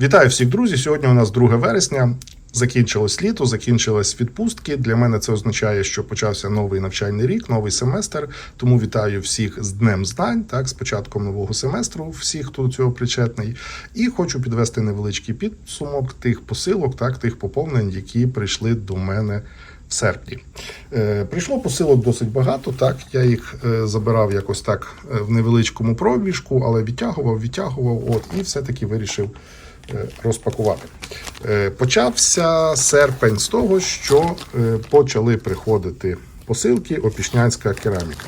Вітаю всіх, друзі! Сьогодні у нас 2 вересня. Закінчилось літо, закінчились відпустки. Для мене це означає, що почався новий навчальний рік, новий семестр. Тому вітаю всіх з Днем Знань, так, з початком нового семестру, всіх, хто до цього причетний. І хочу підвести невеличкий підсумок тих посилок, так, тих поповнень, які прийшли до мене в серпні. Е, прийшло посилок досить багато. Так, я їх е, забирав якось так е, в невеличкому пробіжку, але відтягував, відтягував, от, і все-таки вирішив е, розпакувати. Е, Почався серпень з того, що е, почали приходити посилки опішнянська кераміка.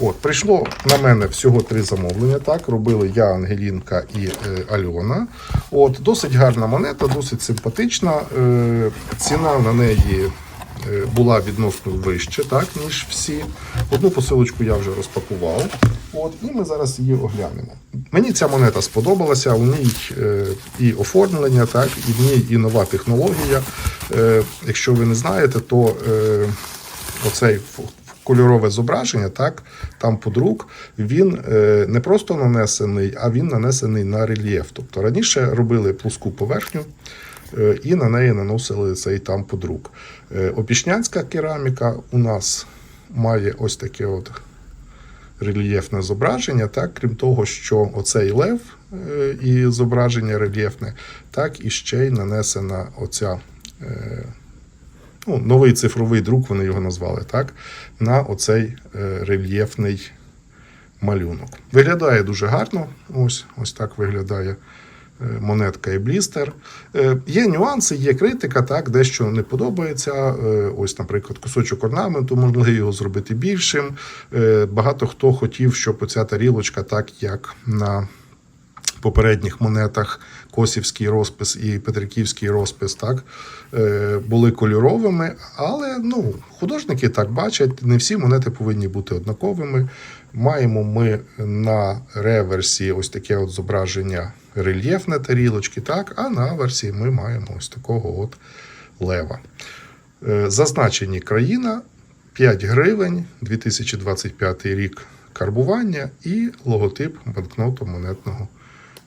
От, прийшло на мене всього три замовлення. Так, робили я, Ангелінка і е, Альона. От, досить гарна монета, досить симпатична. Е, ціна на неї е, була відносно вище, так, ніж всі. Одну посилочку я вже розпакував. От, і ми зараз її оглянемо. Мені ця монета сподобалася, у ній е, і оформлення, так, і в ній і нова технологія. Е, якщо ви не знаєте, то е, оцей кольорове зображення, так, там подрук, він не просто нанесений, а він нанесений на рельєф. Тобто раніше робили плоску поверхню і на неї наносили цей там подрук. Опішнянська кераміка у нас має ось таке от рельєфне зображення, так, крім того, що оцей лев е, і зображення рельєфне, так і ще й нанесена оця. Е, ну, новий цифровий друк, вони його назвали, так, на оцей е, рельєфний малюнок. Виглядає дуже гарно. Ось, ось так виглядає монетка і блістер. Е, Є нюанси, є критика, так, дещо не подобається. Е, Ось, наприклад, кусочок орнаменту, могли його зробити більшим. Е, Багато хто хотів, щоб оця тарілочка, так як на попередніх монетах Косівський розпис і Петриківський розпис так, е, були кольоровими, але ну, художники так бачать, не всі монети повинні бути однаковими. Маємо ми на реверсі ось таке от зображення рельєфне тарілочки, так, а на версії ми маємо ось такого от лева. Е, Зазначені країна 5 гривень, 2025 рік карбування і логотип банкноту монетного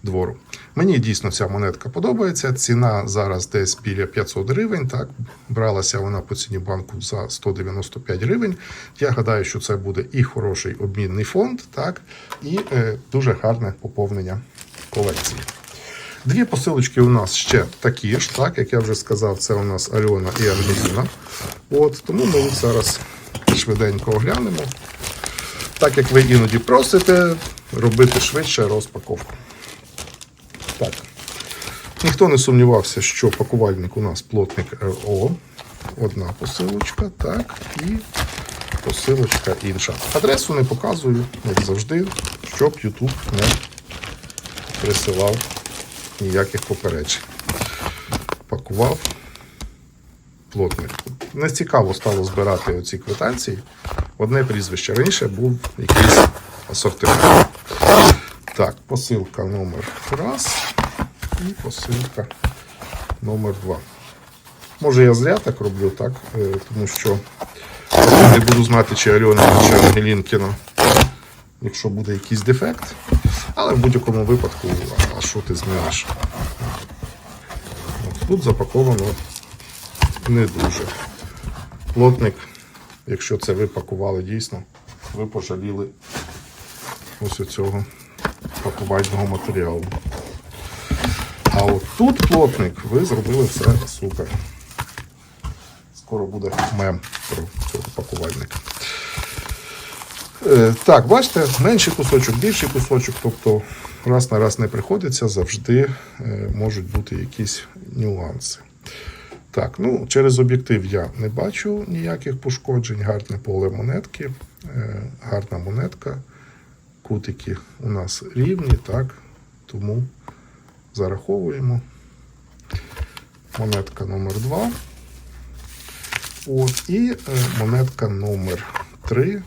двору. Мені дійсно ця монетка подобається. Ціна зараз десь біля 500 гривень. Так, бралася вона по ціні банку за 195 гривень. Я гадаю, що це буде і хороший обмінний фонд, так, і е, дуже гарне поповнення колекції. Дві посилочки у нас ще такі ж, так, як я вже сказав, це у нас Альона і Ангеліна. От, тому ми їх зараз швиденько оглянемо. Так як ви іноді просите, робити швидше розпаковку. Так. Ніхто не сумнівався, що пакувальник у нас плотник РО. Одна посилочка, так, і посилочка інша. Адресу не показую, як завжди, щоб YouTube не присилав ніяких попереджень. Пакував плотник. Не цікаво стало збирати оці квитанції. Одне прізвище. Раніше був якийсь асортимент. Так, посилка номер раз і посилка номер два. Може я зря так роблю, так? Е, Тому що не буду знати, чи Альона, чи Ангелінкіна, якщо буде якийсь дефект. Але в будь-якому випадку, а що ти зміниш? От Тут запаковано не дуже. Плотник, якщо це ви пакували дійсно, ви пожаліли ось цього пакувального матеріалу. А от тут плотник, ви зробили все супер. Скоро буде мем про цього пакувальника. Е, Так, бачите, менший кусочок, більший кусочок, тобто раз на раз не приходиться, завжди е, можуть бути якісь нюанси. Так, ну через об'єктив я не бачу ніяких пошкоджень, гарне поле монетки, е, гарна монетка. Кутики у нас рівні, так, тому зараховуємо. Монетка номер 2. От, і е, монетка номер 3.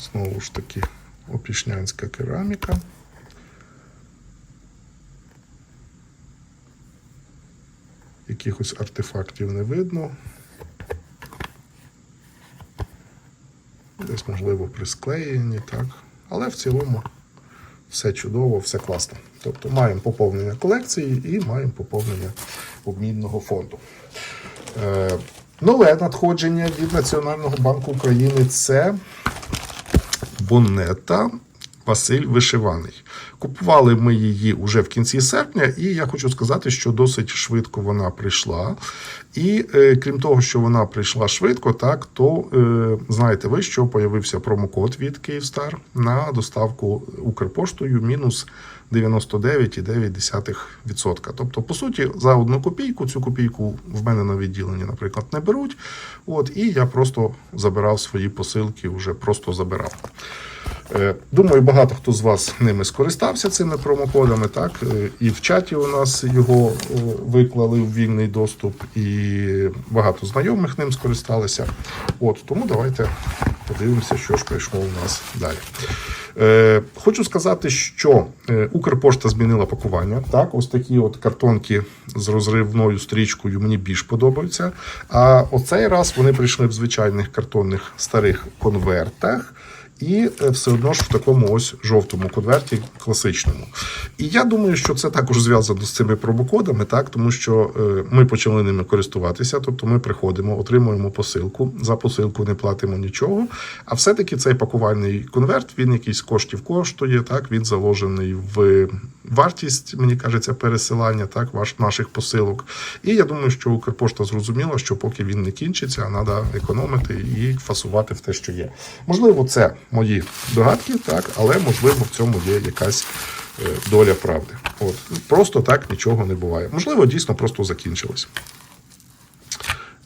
Знову ж таки, опішнянська кераміка. Якихось артефактів не видно. Десь, можливо, присклеєні, так. Але в цілому все чудово, все класно. Тобто маємо поповнення колекції і маємо поповнення обмінного фонду. Е, Нове надходження від Національного банку України це Бонета Василь Вишиваний. Купували ми її уже в кінці серпня, і я хочу сказати, що досить швидко вона прийшла. І е, крім того, що вона прийшла швидко, так то е, знаєте ви, що появився промокод від Київстар на доставку Укрпоштою мінус 99,9%. Тобто, по суті, за одну копійку цю копійку в мене на відділенні, наприклад, не беруть. От, і я просто забирав свої посилки, вже просто забирав. Е, Думаю, багато хто з вас ними скористався цими промокодами. Так Е, і в чаті у нас його е, виклали в вільний доступ, і багато знайомих ним скористалися. От тому давайте подивимося, що ж прийшло у нас далі. Хочу сказати, що е, Укрпошта змінила пакування. Так, ось такі от картонки з розривною стрічкою мені більш подобаються. А оцей раз вони прийшли в звичайних картонних старих конвертах. І е, все одно ж в такому ось жовтому конверті класичному. І я думаю, що це також зв'язано з цими промокодами, так тому що е, ми почали ними користуватися. Тобто ми приходимо, отримуємо посилку. За посилку не платимо нічого. А все-таки цей пакувальний конверт він якийсь коштів коштує. Так він заложений в вартість, мені кажеться, пересилання так ваш наших посилок. І я думаю, що Укрпошта зрозуміла, що поки він не кінчиться, треба економити і фасувати в те, що є. Можливо, це мої догадки, так, але можливо в цьому є якась е, доля правди. От просто так нічого не буває. Можливо, дійсно просто закінчилось.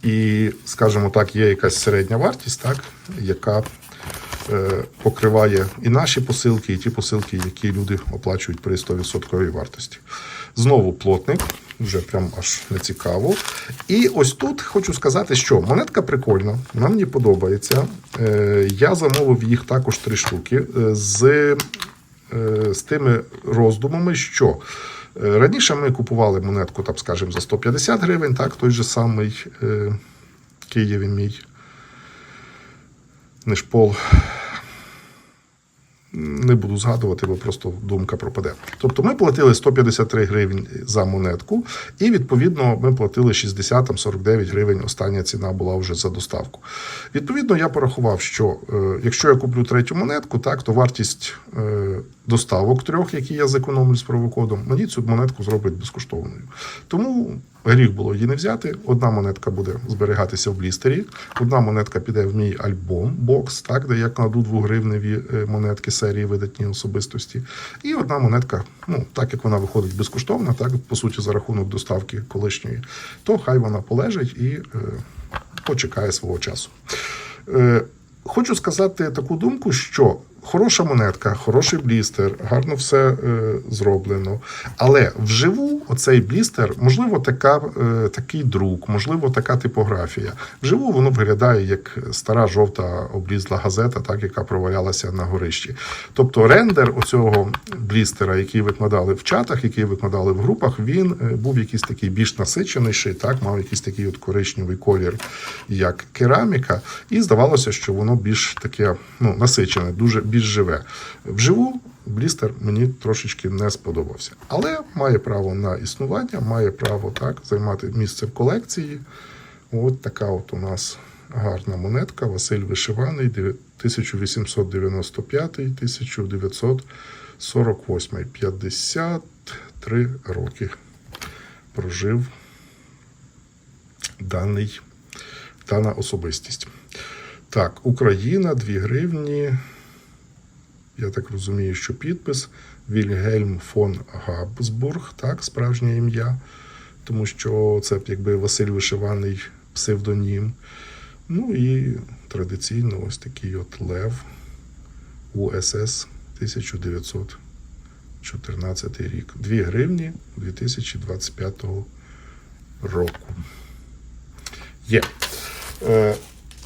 І, скажімо так, є якась середня вартість, так, яка е, покриває і наші посилки, і ті посилки, які люди оплачують при 100% вартості. Знову плотник, вже прям аж не цікаво. І ось тут хочу сказати, що монетка прикольна, вона мені подобається. Е, я замовив їх також три штуки е, з, е, з тими роздумами, що. Раніше ми купували монетку, там, скажімо, за 150 гривень, так, той же самий е, Києві мій Нишпол. Не буду згадувати, бо просто думка пропаде. Тобто ми платили 153 гривень за монетку, і відповідно ми платили 60 там, 49 гривень. Остання ціна була вже за доставку. Відповідно, я порахував, що е, якщо я куплю третю монетку, так то вартість е, доставок трьох, які я зекономлю з провокодом, мені цю монетку зроблять безкоштовною. Тому гріх було її не взяти. Одна монетка буде зберігатися в блістері, одна монетка піде в мій альбом бокс, так, де я кладу двогривневі е, монетки серії видатні особистості. І одна монетка, ну так як вона виходить безкоштовно, так по суті, за рахунок доставки колишньої, то хай вона полежить і е, почекає свого часу. Е, Хочу сказати таку думку, що хороша монетка, хороший блістер, гарно все е, зроблено. Але вживу оцей блістер, можливо, така, е, такий друк, можливо, така типографія. Вживу воно виглядає як стара жовта облізла газета, так, яка провалялася на горищі. Тобто рендер оцього блістера, який викладали в чатах, який викладали в групах, він е, був якийсь такий більш насиченіший, так, мав якийсь такий от коричневий колір, як кераміка, і здавалося, що воно більш таке ну, насичене, дуже більш живе. Вживу блістер мені трошечки не сподобався. Але має право на існування, має право так займати місце в колекції. От така от у нас гарна монетка. Василь Вишиваний, 1895-1948. 53 роки прожив даний, дана особистість. Так, Україна, 2 гривні. Я так розумію, що підпис Вільгельм фон Габсбург, так, справжнє ім'я, тому що це якби Василь Вишиваний псевдонім. Ну і традиційно ось такий от Лев УСС 1914 рік. 2 гривні 2025 року. Є. Е,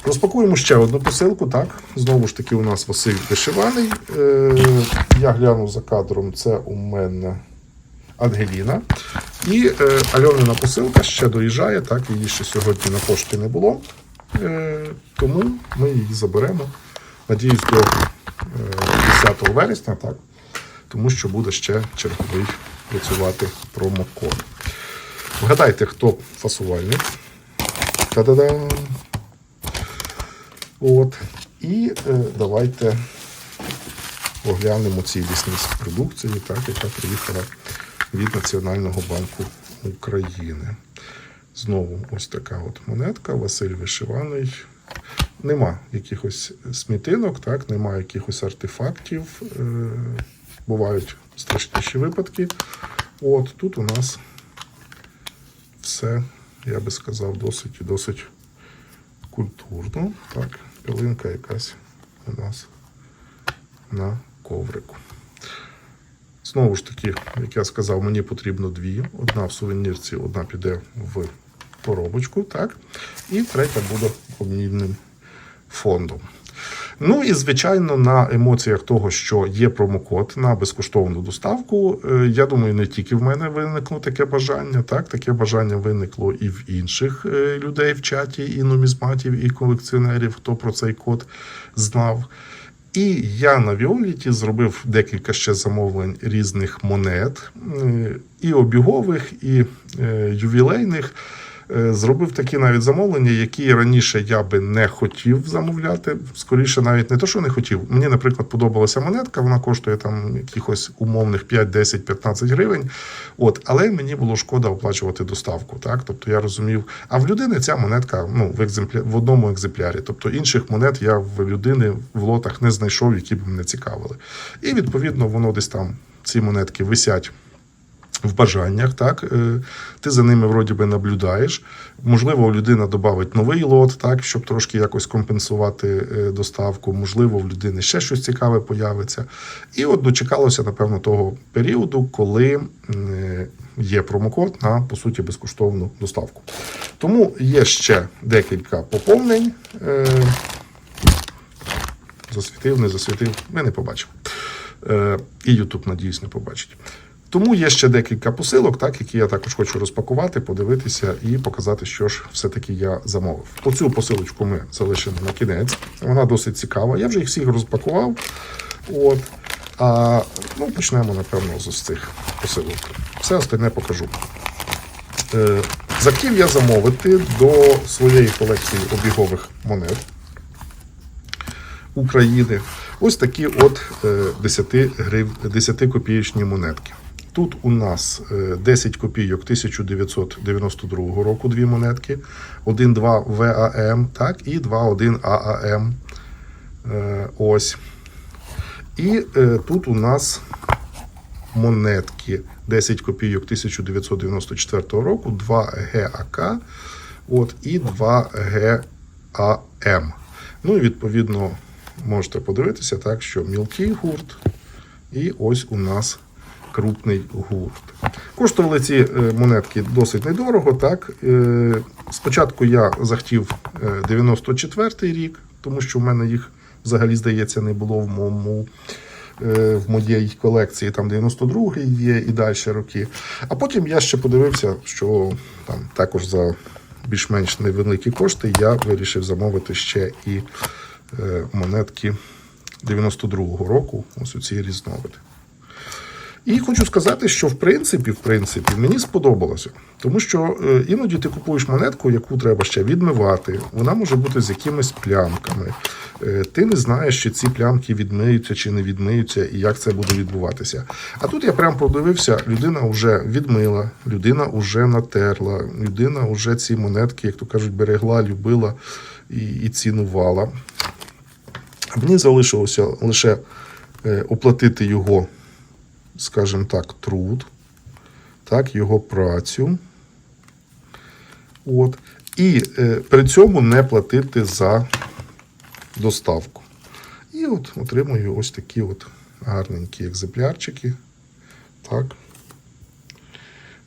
Розпакуємо ще одну посилку. Так, знову ж таки, у нас Василь вишиваний. Е, я гляну за кадром. Це у мене Ангеліна. І е, Альонина посилка ще доїжджає. Так, її ще сьогодні на пошті не було. Е, тому ми її заберемо. Надіюсь, до е, 10 вересня. Так. тому що буде ще черговий працювати промокод. Вгадайте, хто фасувальник. Та-да-дам! От. І е, давайте оглянемо цілісність продукції, так, яка приїхала від Національного банку України. Знову ось така от монетка, Василь Вишиваний. Нема якихось смітинок, так, нема якихось артефактів. Е, бувають страшніші випадки. От тут у нас все, я би сказав, досить і досить культурно. Так, пилинка якась у нас на коврику. Знову ж таки, як я сказав, мені потрібно дві. Одна в сувенірці, одна піде в коробочку, так? І третя буде обмінним фондом. Ну і звичайно, на емоціях того, що є промокод на безкоштовну доставку. е, Я думаю, не тільки в мене виникло таке бажання, так таке бажання виникло і в інших е, людей в чаті, і нумізматів, і колекціонерів, хто про цей код знав. І я на Віоліті зробив декілька ще замовлень різних монет, е, і обігових, і ювілейних. Е, Зробив такі навіть замовлення, які раніше я би не хотів замовляти. Скоріше, навіть не то, що не хотів. Мені, наприклад, подобалася монетка, вона коштує там якихось умовних 5, 10, 15 гривень. От, але мені було шкода оплачувати доставку. Так? Тобто я розумів, а в людини ця монетка ну, в, екземпля... в одному екземплярі. Тобто інших монет я в людини в лотах не знайшов, які б мене цікавили. І відповідно воно десь там ці монетки висять в бажаннях, так е, ти за ними вроді би наблюдаєш. Можливо, людина додавить новий лот, так, щоб трошки якось компенсувати е, доставку. Можливо, в людини ще щось цікаве появиться. І от дочекалося, напевно, того періоду, коли е, є промокод на по суті безкоштовну доставку. Тому є ще декілька поповнень. Засвітив, не засвітив, ми не побачимо. І Ютуб, надіюсь, не побачить. Тому є ще декілька посилок, так, які я також хочу розпакувати, подивитися і показати, що ж все-таки я замовив. Оцю посилочку ми залишимо на кінець. Вона досить цікава. Я вже їх всіх розпакував. От. А ну, почнемо, напевно, з цих посилок. Все остальне покажу. Е, захотів я замовити до своєї колекції обігових монет. України. Ось такі от е, 10, грив, 10 копієчні монетки. Тут у нас е, 10 копійок 1992 року, дві монетки, 1,2 ВАМ, так, і 2,1 ААМ. Е, Ось. І е, тут у нас монетки 10 копійок 1994 року, 2 ГАК от, і 2 ГАМ. Ну і відповідно можете подивитися, так, що мілкий гурт, і ось у нас крупний гурт. Коштували ці е, монетки досить недорого. Так. Е, Спочатку я захотів е, 94-й рік, тому що в мене їх взагалі, здається, не було в моєму. е, В моїй колекції там 92-й є і далі роки. А потім я ще подивився, що там також за більш-менш невеликі кошти я вирішив замовити ще і е, монетки 92-го року, ось у ці різновиди. І хочу сказати, що в принципі, в принципі, мені сподобалося, тому що е, іноді ти купуєш монетку, яку треба ще відмивати. Вона може бути з якимись плямками. Е, Ти не знаєш, чи ці плямки відмиються чи не відмиються, і як це буде відбуватися. А тут я прям подивився, людина вже відмила, людина вже натерла, людина вже ці монетки, як то кажуть, берегла, любила і, і цінувала. Мені залишилося лише е, оплатити його скажімо так, труд, так, його працю. От. І е, при цьому не платити за доставку. І от отримую ось такі от гарненькі екземплярчики. Так.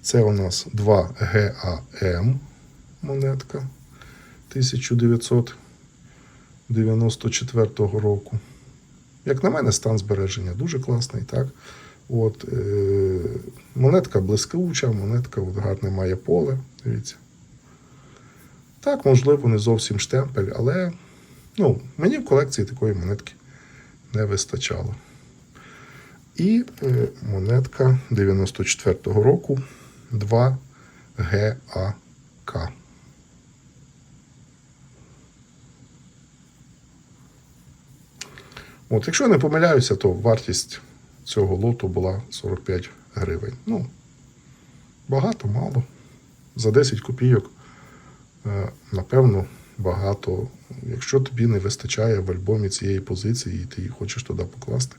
Це у нас 2 ГАМ монетка 1994 року. Як на мене, стан збереження дуже класний, так? От, е, монетка блискуча, монетка от, гарне має поле. Дивіться. Так, можливо, не зовсім штемпель, але ну, мені в колекції такої монетки не вистачало. І е, монетка 94-го року 2 ГАК. От, якщо я не помиляюся, то вартість цього лоту була 45 гривень. Ну, багато, мало. За 10 копійок, е, напевно, багато. Якщо тобі не вистачає в альбомі цієї позиції, і ти її хочеш туди покласти,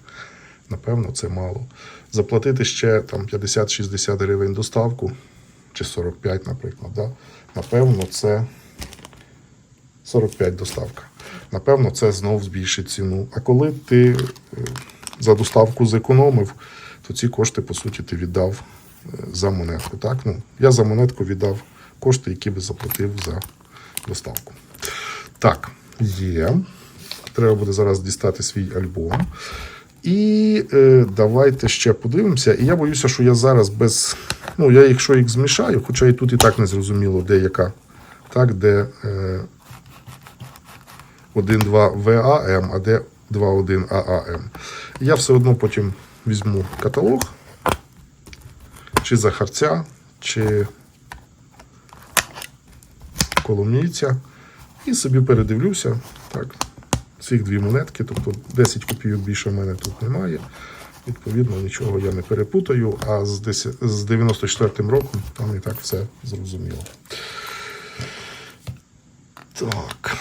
напевно, це мало. Заплатити ще там 50-60 гривень доставку, чи 45, наприклад, да? напевно, це 45 доставка. Напевно, це знов збільшить ціну. А коли ти е, за доставку зекономив, то ці кошти, по суті, ти віддав е, за монетку. Так? Ну, я за монетку віддав кошти, які би заплатив за доставку. Так, є. Треба буде зараз дістати свій альбом. І е, давайте ще подивимося. І я боюся, що я зараз без. Ну, я якщо їх змішаю, хоча і тут і так не зрозуміло, де яка. Так, де е, 1.2 ВАМ, а де 2.1 ААМ. Я все одно потім візьму каталог, чи Захарця, чи Коломійця, і собі передивлюся. Так, цих дві монетки, тобто 10 копійок більше в мене тут немає. Відповідно, нічого я не перепутаю, а з 10 з 94 роком там і так все зрозуміло. Так.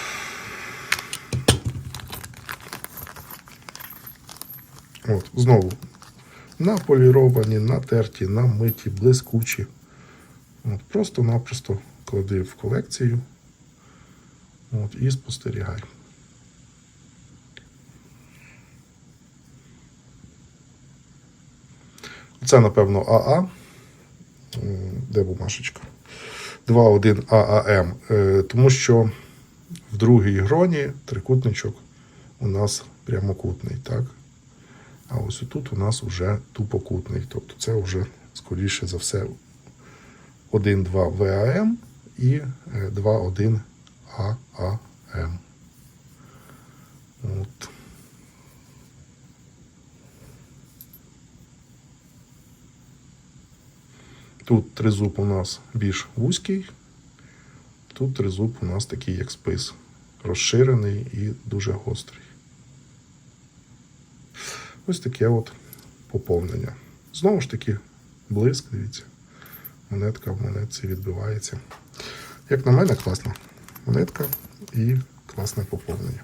От, знову. Наполіровані, натерті, намиті, блискучі. От, Просто-напросто клади в колекцію. От, і спостерігай. Це, напевно, АА. Де бумажечка? 2.1 ААМ. Е, Тому що в другій гроні трикутничок у нас прямокутний, так? А ось тут у нас вже тупокутний. Тобто це вже, скоріше за все, 1.2 ВАМ і е, 2.1 ААМ. От. Тут тризуб у нас більш вузький, тут тризуб у нас такий, як спис, розширений і дуже гострий. Ось таке от поповнення. Знову ж таки, блиск, дивіться. Монетка в монетці відбивається. Як на мене, класна монетка і класне поповнення.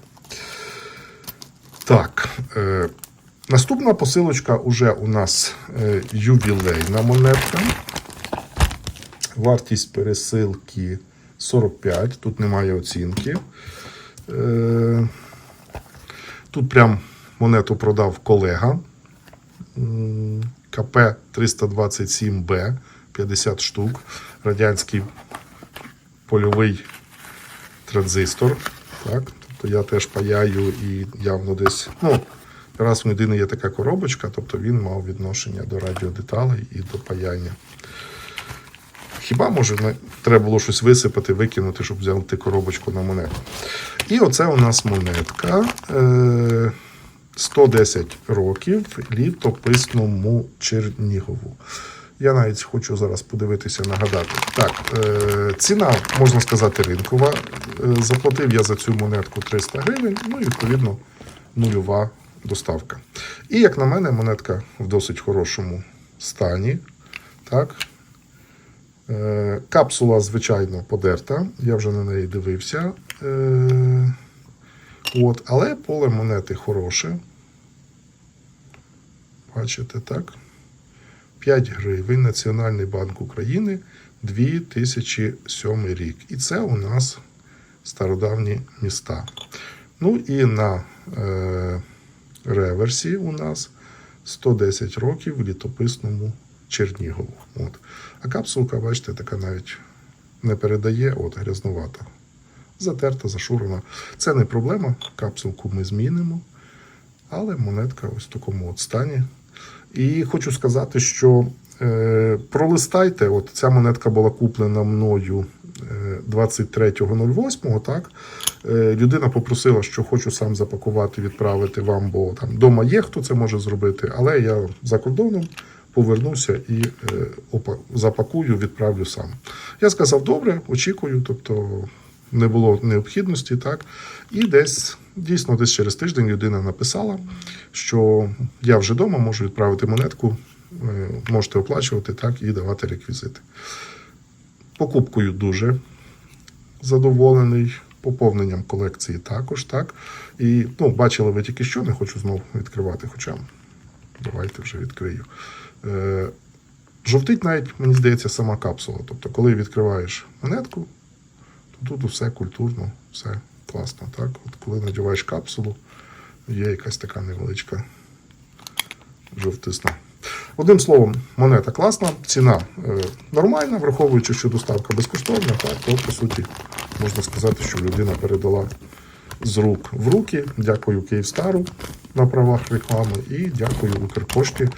Так. Е, наступна посилочка уже у нас е, ювілейна монетка. Вартість пересилки 45, тут немає оцінки. Е, тут прям монету продав колега. КП 327Б 50 штук. Радянський польовий транзистор. Так? Тобто я теж паяю і явно десь. Ну, раз в людини є така коробочка, тобто він мав відношення до радіодеталей і до паяння. Хіба може треба було щось висипати, викинути, щоб взяти коробочку на монету. І оце у нас монетка. Е, 110 років літописному Чернігову. Я навіть хочу зараз подивитися, нагадати. Так, е, ціна, можна сказати, ринкова. Е, заплатив я за цю монетку 300 гривень, ну і відповідно нульова доставка. І, як на мене, монетка в досить хорошому стані. Так. Е, капсула, звичайно, подерта. Я вже на неї дивився. От, але поле монети хороше. Бачите, так? 5 гривень. Національний банк України 2007 рік. І це у нас стародавні міста. Ну і на е, реверсі у нас 110 років в літописному Чернігову. От. А капсулка, бачите, така навіть не передає, от грязнувата. Затерта, зашурена. Це не проблема. Капсулку ми змінимо. Але монетка ось в такому от стані. І хочу сказати, що е, пролистайте, от ця монетка була куплена мною е, 23.08, так, е, людина попросила, що хочу сам запакувати, відправити вам, бо там вдома є, хто це може зробити, але я за кордоном повернуся і е, запакую, відправлю сам. Я сказав, добре, очікую, тобто не було необхідності, так. І десь, дійсно, десь через тиждень людина написала, що я вже вдома можу відправити монетку, е, можете оплачувати так і давати реквізити. Покупкою дуже задоволений, поповненням колекції також, так. І ну, бачили ви тільки що, не хочу знову відкривати, хоча давайте вже відкрию. Е, жовтить навіть, мені здається, сама капсула. Тобто, коли відкриваєш монетку, то тут все культурно, все класно. Так? От коли надіваєш капсулу, є якась така невеличка жовтисна. Одним словом, монета класна, ціна е, нормальна, враховуючи, що доставка безкоштовна, так, то по суті можна сказати, що людина передала з рук в руки. Дякую Київстару на правах реклами і дякую Укрпошті.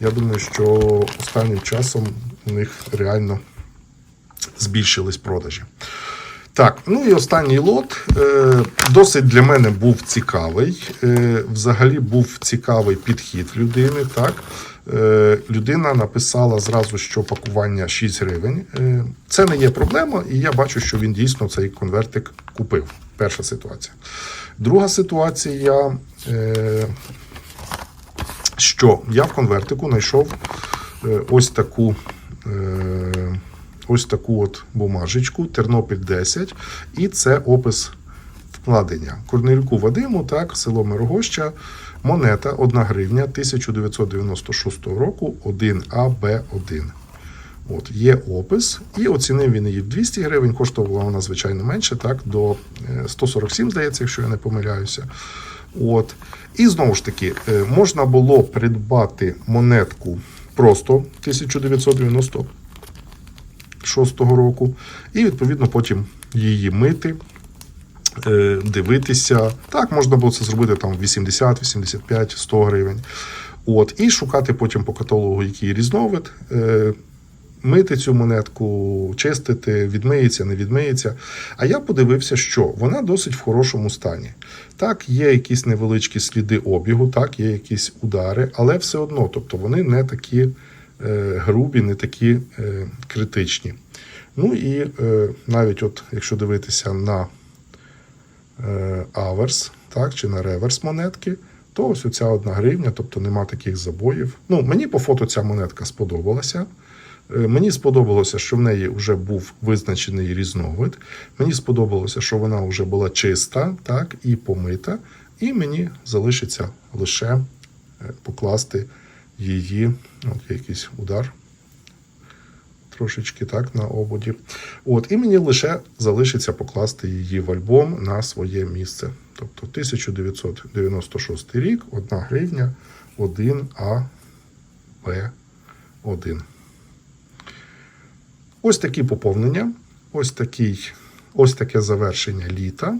Я думаю, що останнім часом у них реально збільшились продажі. Так, ну і останній лот е, досить для мене був цікавий. Е, взагалі був цікавий підхід людини. Так, е, людина написала зразу, що пакування 6 гривень. Це не є проблема, і я бачу, що він дійсно цей конвертик купив. Перша ситуація. Друга ситуація, що я в конвертику знайшов ось таку. Е, ось таку от бумажечку Тернопіль 10, і це опис вкладення. Корнелюку Вадиму, так, село Мирогоща, монета 1 гривня 1996 року 1АБ1. От, є опис, і оцінив він її в 200 гривень, коштувала вона, звичайно, менше, так, до е, 147, здається, якщо я не помиляюся. От. І знову ж таки, е, можна було придбати монетку просто 1990 6-го року, і відповідно потім її мити, е, дивитися. Так, можна було це зробити там 80, 85, 100 гривень. От, і шукати потім по каталогу, який різновид. е, Мити цю монетку, чистити, відмиється, не відмиється. А я подивився, що вона досить в хорошому стані. Так, є якісь невеличкі сліди обігу, так, є якісь удари, але все одно, тобто вони не такі грубі, не такі е, критичні. Ну і е, навіть от, якщо дивитися на е, аверс, так, чи на реверс монетки, то ось оця одна гривня, тобто нема таких забоїв. Ну, мені по фото ця монетка сподобалася. Е, Мені сподобалося, що в неї вже був визначений різновид. Мені сподобалося, що вона вже була чиста, так, і помита. І мені залишиться лише е, покласти її, от якийсь удар трошечки так на ободі. От, і мені лише залишиться покласти її в альбом на своє місце. Тобто 1996 рік, 1 гривня, 1 А Б1. Ось такі поповнення, ось такий, ось таке завершення літа.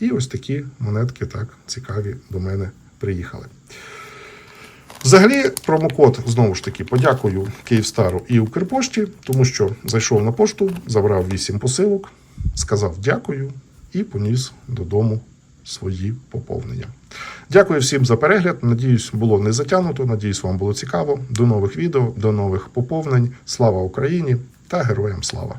І ось такі монетки так цікаві до мене приїхали. Взагалі, промокод знову ж таки подякую Київстару і Укрпошті, тому що зайшов на пошту, забрав 8 посилок, сказав дякую і поніс додому свої поповнення. Дякую всім за перегляд. Надіюсь, було не затягнуто. Надіюсь, вам було цікаво. До нових відео, до нових поповнень. Слава Україні та героям слава!